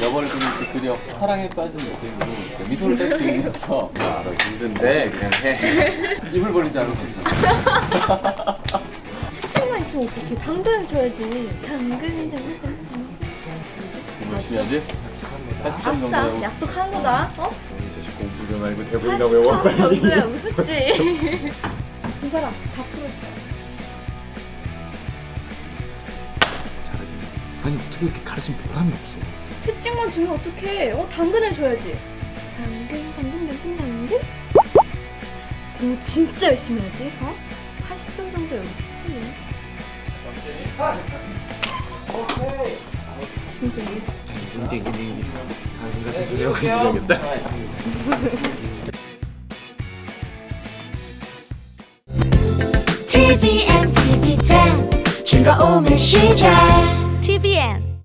너버를 그릴 때 그려 사랑에 빠진 느낌으로 이렇게 미소를 딱 지으면서 아, 너 힘든데 그냥 해 입을 벌리지 않으면 괜찮아 채찍만 있으면 어떡해. 당근 줘야지. 당근, 당근, 당근. 열심히 하지? 80점 정도 아싸, 약속한 거다. 어? 이 자식 공부 좀 알고 대본이나 외워 80점 정도야, 웃었지. 이거랑 다 풀었어. 아니 어떻게 이렇게 가르치면 보람이 없어 채찍만 주면 어떡해. 어, 당근을 줘야지. 당근, 당근, 당근, 당근. 너 진짜 열심히 하지, 어? 80점 정도 여기 있지. 힘들게. 딩딩 딩딩 당신 같은 소리 하고 있어야겠다 TVN, TV10 즐거움의 시작 TVN